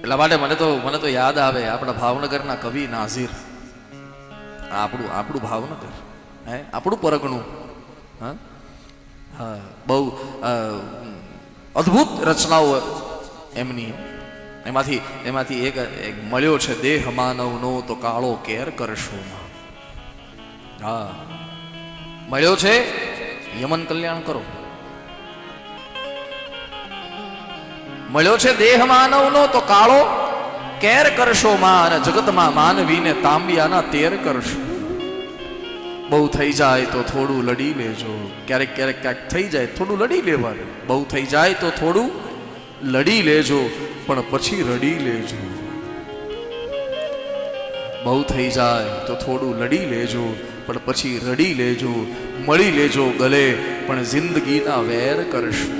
એટલા માટે મને તો મને તો યાદ આવે, આપણા ભાવનગરના કવિ નાઝીર. આપણું આપણું ભાવનગર, હે? આપણું પરગણું. હા? બહુ અદ્ભુત રચનાઓ એમની. એમાંથી એમાંથી એક મળ્યો છે, દેહ માનવનો તો કાળો કેર કરશો. હા. મળ્યો છે, યમન કલ્યાણ કરો. મળ્યો છે દેહ માનવનો તો કાળો કેર કરશો માં અને જગતમાં માનવીને તાંબિયાના તેર કરશો. બહુ થઈ જાય તો થોડું લડી લેજો. ક્યારેક ક્યારેક ક્યાંક થઈ જાય થોડું લડી લેવાનું. બહુ થઈ જાય તો થોડું લડી લેજો, પણ પછી રડી લેજો. બહુ થઈ જાય તો થોડું લડી લેજો, પણ પછી રડી લેજો, મળી લેજો ગલે, પણ જિંદગીના વેર કરશો.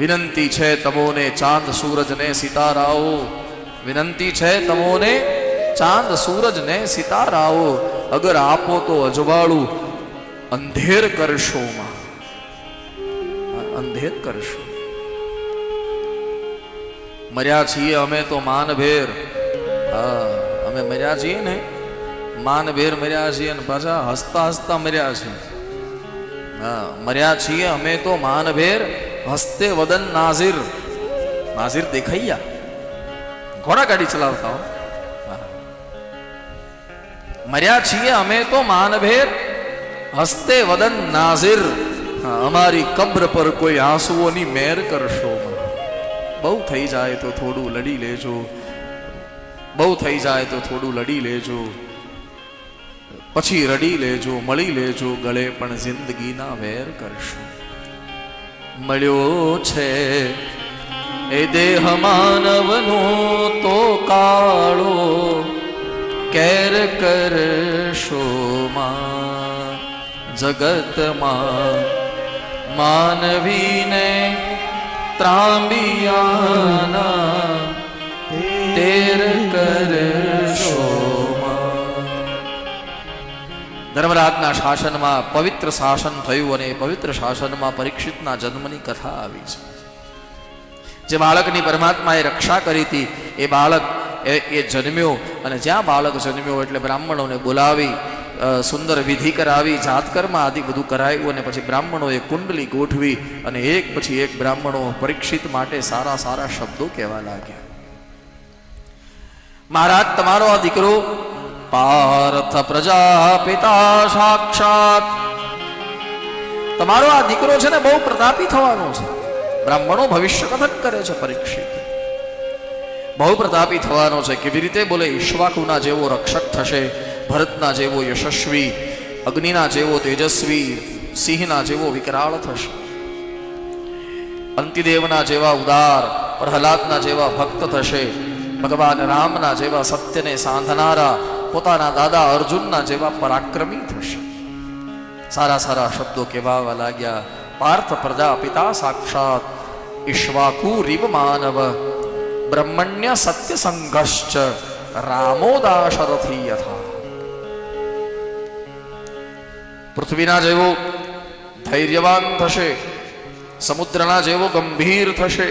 વિનંતી છે તમોને ચાંદ, સૂરજ ને સિતારાઓ. વિનંતી છે તમોને ચાંદ, સૂરજ ને સિતારાઓ. અગર આપો તો અજવાળું અંધેર કરશો અંધેર કરશો. મર્યા છીએ અમે તો માનભેર. હા, અમે મર્યા છીએ ને? માનભેર મર્યા છીએ ને પાછા હસતા હસતા મર્યા છીએ. હા, મર્યા છીએ અમે તો માનભેર. હસ્તે વદન નાઝિર નાઝિર દેખાઈયા ઘોડા ગાડી ચલાવતા હો હા. મર્યા છીએ અમે તો માનભેર હસ્તે વદન નાઝિર હા, અમારી કબ્ર પર કોઈ આંસુઓની મેર કરશો માં. બહુ થઈ જાય તો થોડું લડી લેજો બહુ થઈ જાય તો થોડું લડી લેજો પછી રડી લેજો મળી લેજો ગળે પણ જિંદગીના વેર કરશો મળ્યો છે. એ દેહ માનવનો તો કાળો કેર કરશો માં. જગતમાં માનવીને ત્રાંબિયાના તેર કરશો ધર્મરાજના શાસનમાં પવિત્ર શાસન થયું અને પવિત્ર શાસનમાં પરીક્ષિતના જન્મની કથા આવી છે. જે બાળકની પરમાત્માએ રક્ષા કરી હતી, એ બાળક એ જન્મ્યો અને જ્યાં બાળક જન્મ્યો એટલે બ્રાહ્મણોને બોલાવી સુંદર વિધિ કરાવી, જાતકર્મ આદિ બધું કરાવ્યું અને પછી બ્રાહ્મણોએ કુંડલી ગોઠવી અને એક પછી એક બ્રાહ્મણો પરીક્ષિત માટે સારા સારા શબ્દો કહેવા લાગ્યા. મહારાજ, તમારો આ દીકરો પાર્થ પ્રજાપિતા સાક્ષાત. તમારો આ દીકરો છે ને બહુ પ્રતાપી થવાનો છે. બ્રાહ્મણો ભવિષ્ય કથન કરે છે પરીક્ષિત. બહુ પ્રતાપી થવાનો છે. કેવી રીતે બોલે? ઈશ્વાકુના જેવો રક્ષક થશે, ભરતના જેવો યશસ્વી, અગ્નિના જેવો તેજસ્વી, સિંહના જેવો વિકરાળ થશે. અંતિદેવના જેવા ઉદાર, પ્રહલાદના જેવા ભક્ત થશે, ભગવાન રામના જેવા સત્યને સાંધનારા પોતાના દાદા અર્જુનના જેવા પરાક્રમી થશે. સારા સારા શબ્દો કહેવા લાગ્યા. પાર્થ પ્રજા પિતા સાક્ષાત ઈશ્વાકુ રીવ માનવ બ્રહ્મણ્ય સત્ય સંઘશ્ચ રામોદાશરથી યથા પૃથ્વીના જેવો ધૈર્યવાન થશે, સમુદ્રના જેવો ગંભીર થશે,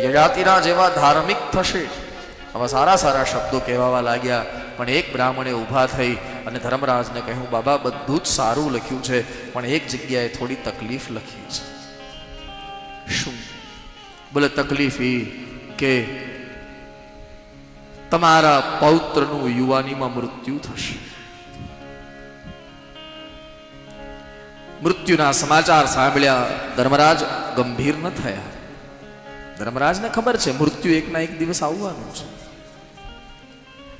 યજાતિના જેવા ધાર્મિક થશે આવા સારા સારા શબ્દો કહેવાવા લાગ્યા. પણ એક બ્રાહ્મણે ઊભા થઈ અને ધર્મરાજને કહ્યું, બાબા, બધું જ સારું લખ્યું છે, પણ એક જગ્યાએ થોડી તકલીફ લખી છે. શું? બોલે, તકલીફ એ કે તમારા પૌત્રનું યુવાનીમાં મૃત્યુ થશે. મૃત્યુના સમાચાર સાંભળ્યા ધર્મરાજ ગંભીર ન થયા. ધર્મરાજને ખબર છે, મૃત્યુ એકના એક દિવસ આવવાનું છે.